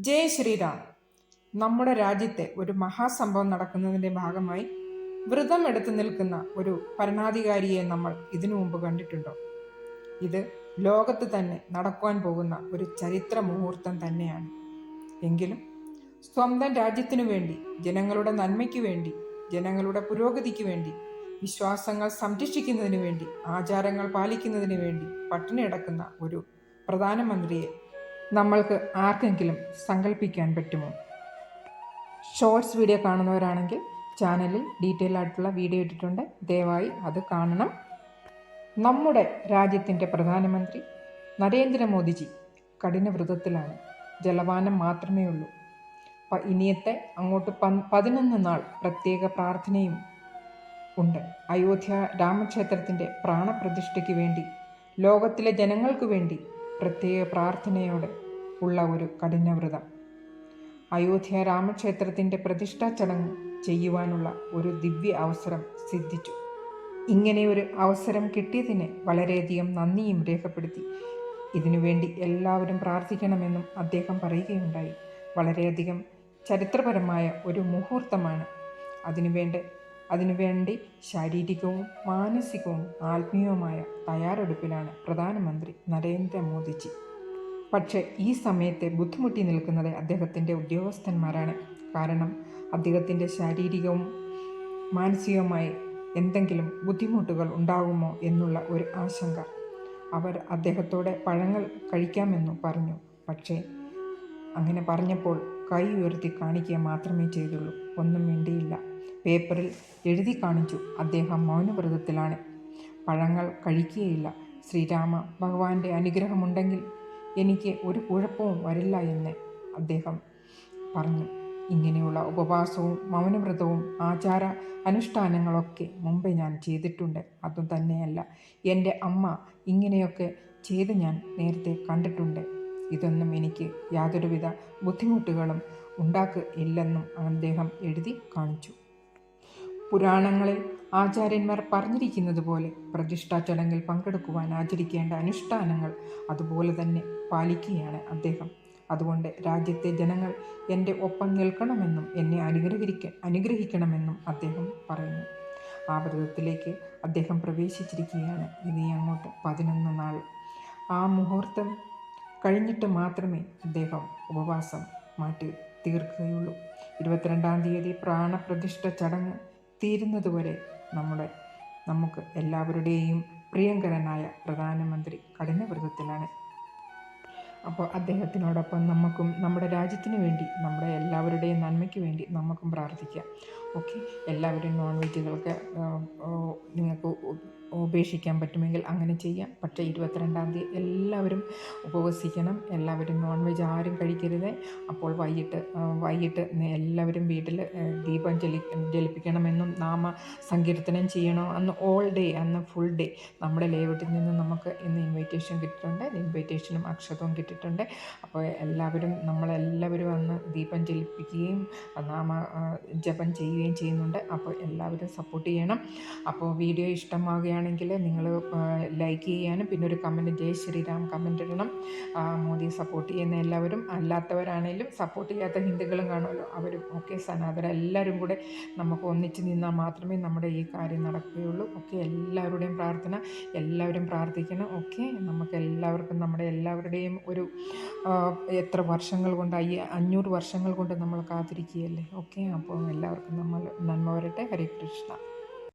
ജയ് ശ്രീരാം. നമ്മുടെ രാജ്യത്തെ ഒരു മഹാസംഭവം നടക്കുന്നതിന്റെ ഭാഗമായി വ്രതം എടുത്തു നിൽക്കുന്ന ഒരു ഭരണാധികാരിയെ നമ്മൾ ഇതിനു മുമ്പ് കണ്ടിട്ടുണ്ടോ? ഇത് ലോകത്ത് തന്നെ നടക്കുവാൻ പോകുന്ന ഒരു ചരിത്ര മുഹൂർത്തം തന്നെയാണ്. എങ്കിലും സ്വന്തം രാജ്യത്തിനു വേണ്ടി ജനങ്ങളുടെ നന്മയ്ക്ക് വേണ്ടി ജനങ്ങളുടെ പുരോഗതിക്ക് വേണ്ടി വിശ്വാസങ്ങൾ സംരക്ഷിക്കുന്നതിന് വേണ്ടി ആചാരങ്ങൾ പാലിക്കുന്നതിന് വേണ്ടി പട്ടിണി കിടക്കുന്ന ഒരു പ്രധാനമന്ത്രിയെ നമ്മൾക്ക് ആർക്കെങ്കിലും സങ്കല്പിക്കാൻ പറ്റുമോ? ഷോർട്സ് വീഡിയോ കാണുന്നവരാണെങ്കിൽ ചാനലിൽ ഡീറ്റെയിൽ ആയിട്ടുള്ള വീഡിയോ ഇട്ടിട്ടുണ്ട്. ദയവായി അത് കാണണം. നമ്മുടെ രാജ്യത്തിന്റെ പ്രധാനമന്ത്രി നരേന്ദ്രമോദിജി കഠിനവ്രതത്തിലാണ് ജലപാനം മാത്രമേ ഉള്ളൂ. ഇനിയത്തെ അങ്ങോട്ട് പ പതിനൊന്ന് നാൾ പ്രത്യേക പ്രാർത്ഥനയും ഉണ്ട്. അയോധ്യ രാമക്ഷേത്രത്തിന്റെ പ്രാണപ്രതിഷ്ഠയ്ക്ക് വേണ്ടി ലോകത്തിലെ ജനങ്ങൾക്ക് വേണ്ടി പ്രത്യേക പ്രാർത്ഥനയോടെ ഉള്ള ഒരു കഠിനവ്രതം. അയോധ്യ രാമക്ഷേത്രത്തിന്റെ പ്രതിഷ്ഠാ ചടങ്ങ് ചെയ്യുവാനുള്ള ഒരു ദിവ്യ അവസരം സിദ്ധിച്ചു. ഇങ്ങനെ ഒരു അവസരം കിട്ടിയതിന് വളരെയധികം നന്ദിയും രേഖപ്പെടുത്തി. ഇതിനുവേണ്ടി എല്ലാവരും പ്രാർത്ഥിക്കണമെന്നും അദ്ദേഹം പറയുകയുണ്ടായി. വളരെയധികം ചരിത്രപരമായ ഒരു മുഹൂർത്തമാണ്. അതിനുവേണ്ട അതിനുവേണ്ടി ശാരീരികവും മാനസികവും ആത്മീയവുമായ തയ്യാറെടുപ്പിലാണ് പ്രധാനമന്ത്രി നരേന്ദ്രമോദിജി. പക്ഷേ ഈ സമയത്തെ ബുദ്ധിമുട്ടി നിൽക്കുന്നത് അദ്ദേഹത്തിന്റെ ഉദ്യോഗസ്ഥന്മാരാണ്. കാരണം അദ്ദേഹത്തിന്റെ ശാരീരികവും മാനസികവുമായി എന്തെങ്കിലും ബുദ്ധിമുട്ടുകൾ ഉണ്ടാകുമോ എന്നുള്ള ഒരു ആശങ്ക. അവർ അദ്ദേഹത്തോടെ പഴങ്ങൾ കഴിക്കാമെന്നു പറഞ്ഞു. പക്ഷേ അങ്ങനെ പറഞ്ഞപ്പോൾ കൈ ഉയർത്തി കാണിക്കുക മാത്രമേ ചെയ്തുള്ളൂ. ഒന്നും വേണ്ടിയില്ല പേപ്പറിൽ എഴുതി കാണിച്ചു. അദ്ദേഹം മൗനവ്രതത്തിലാണ്. പഴങ്ങൾ കഴിക്കുകയില്ല. ശ്രീരാമ ഭഗവാന്റെ അനുഗ്രഹമുണ്ടെങ്കിൽ എനിക്ക് ഒരു കുഴപ്പവും വരില്ല എന്ന് അദ്ദേഹം പറഞ്ഞു. ഇങ്ങനെയുള്ള ഉപവാസവും മൗനവ്രതവും ആചാര അനുഷ്ഠാനങ്ങളൊക്കെ മുമ്പേ ഞാൻ ചെയ്തിട്ടുണ്ട്. അതും തന്നെയല്ല എന്റെ അമ്മ ഇങ്ങനെയൊക്കെ ചെയ്ത് ഞാൻ നേരത്തെ കണ്ടിട്ടുണ്ട്. ഇതൊന്നും എനിക്ക് യാതൊരുവിധ ബുദ്ധിമുട്ടുകളും ഉണ്ടാക്കില്ലെന്നും അദ്ദേഹം എഴുതി കാണിച്ചു. പുരാണങ്ങളിൽ ആചാര്യന്മാർ പറഞ്ഞിരിക്കുന്നത് പോലെ പ്രതിഷ്ഠാ ചടങ്ങിൽ പങ്കെടുക്കുവാൻ ആചരിക്കേണ്ട അനുഷ്ഠാനങ്ങൾ അതുപോലെ തന്നെ പാലിക്കുകയാണ് അദ്ദേഹം. അതുകൊണ്ട് രാജ്യത്തെ ജനങ്ങൾ എന്റെ ഒപ്പം നിൽക്കണമെന്നും എന്നെ അനുഗ്രഹിക്ക അനുഗ്രഹിക്കണമെന്നും അദ്ദേഹം പറയുന്നു. ആ വ്രതത്തിലേക്ക് അദ്ദേഹം പ്രവേശിച്ചിരിക്കുകയാണ്. ഇനി അങ്ങോട്ട് പതിനൊന്ന് നാൾ. ആ മുഹൂർത്തം കഴിഞ്ഞിട്ട് മാത്രമേ അദ്ദേഹം ഉപവാസം മാറ്റി തീർക്കുകയുള്ളൂ. ഇരുപത്തിരണ്ടാം തീയതി പ്രാണപ്രതിഷ്ഠ ചടങ്ങ് തീരുന്നതുവരെ നമ്മുടെ നമുക്ക് എല്ലാവരുടെയും പ്രിയങ്കരനായ പ്രധാനമന്ത്രി കഠിനവ്രതത്തിലാണ്. അപ്പോൾ അദ്ദേഹത്തിനോടൊപ്പം നമുക്കും നമ്മുടെ രാജ്യത്തിന് വേണ്ടി നമ്മുടെ എല്ലാവരുടെയും നന്മയ്ക്ക് വേണ്ടി നമുക്കും പ്രാർത്ഥിക്കാം. ഓക്കെ. എല്ലാവരും നോൺ വെജുകൾക്ക് നിങ്ങൾക്ക് ഉപേക്ഷിക്കാൻ പറ്റുമെങ്കിൽ അങ്ങനെ ചെയ്യാം. പക്ഷേ ഇരുപത്തിരണ്ടാം തീയതി എല്ലാവരും ഉപവസിക്കണം. എല്ലാവരും നോൺ വെജ് ആരും കഴിക്കരുത്. അപ്പോൾ വൈകിട്ട് വൈകിട്ട് എല്ലാവരും വീട്ടിൽ ദീപം ജലി ജലിപ്പിക്കണമെന്നും നാമ സങ്കീർത്തനം ചെയ്യണോ അന്ന് ഓൾ ഡേ അന്ന് ഫുൾ ഡേ നമ്മുടെ ലേഔട്ടിൽ നിന്ന് നമുക്ക് ഇന്ന് ഇൻവിറ്റേഷൻ കിട്ടിയിട്ടുണ്ട്. ഇൻവിറ്റേഷനും അക്ഷതവും കിട്ടിയിട്ടുണ്ട്. അപ്പോൾ എല്ലാവരും നമ്മളെല്ലാവരും അന്ന് ദീപം ജലിപ്പിക്കുകയും നാമ ജപം ചെയ്യുകയും ചെയ്യുന്നുണ്ട്. അപ്പോൾ എല്ലാവരും സപ്പോർട്ട് ചെയ്യണം. അപ്പോൾ വീഡിയോ ഇഷ്ടമാവുകയാണെങ്കിൽ നിങ്ങൾ ലൈക്ക് ചെയ്യാനും പിന്നെ ഒരു കമന്റ് ജയ് ശ്രീരാം കമന്റ് ഇടണം. മോദി സപ്പോർട്ട് ചെയ്യുന്ന എല്ലാവരും അല്ലാത്തവരാണെങ്കിലും സപ്പോർട്ട് ചെയ്യാത്ത ഹിന്ദുക്കളും കാണുമല്ലോ. അവരും ഒക്കെ സനാതര എല്ലാവരും കൂടെ നമുക്ക് ഒന്നിച്ച് നിന്നാൽ മാത്രമേ നമ്മുടെ ഈ കാര്യം നടക്കുകയുള്ളൂ. ഒക്കെ എല്ലാവരുടെയും പ്രാർത്ഥന എല്ലാവരും പ്രാർത്ഥിക്കണം. ഓക്കെ നമുക്ക് എല്ലാവർക്കും നമ്മുടെ എല്ലാവരുടെയും ഒരു എത്ര വർഷങ്ങൾ കൊണ്ട് അയ്യ അഞ്ഞൂറ് വർഷങ്ങൾ കൊണ്ട് നമ്മൾ കാത്തിരിക്കുകയല്ലേ? ഓക്കെ അപ്പോൾ എല്ലാവർക്കും നമ്മൾ നന്മ വരട്ടെ. ഹരേ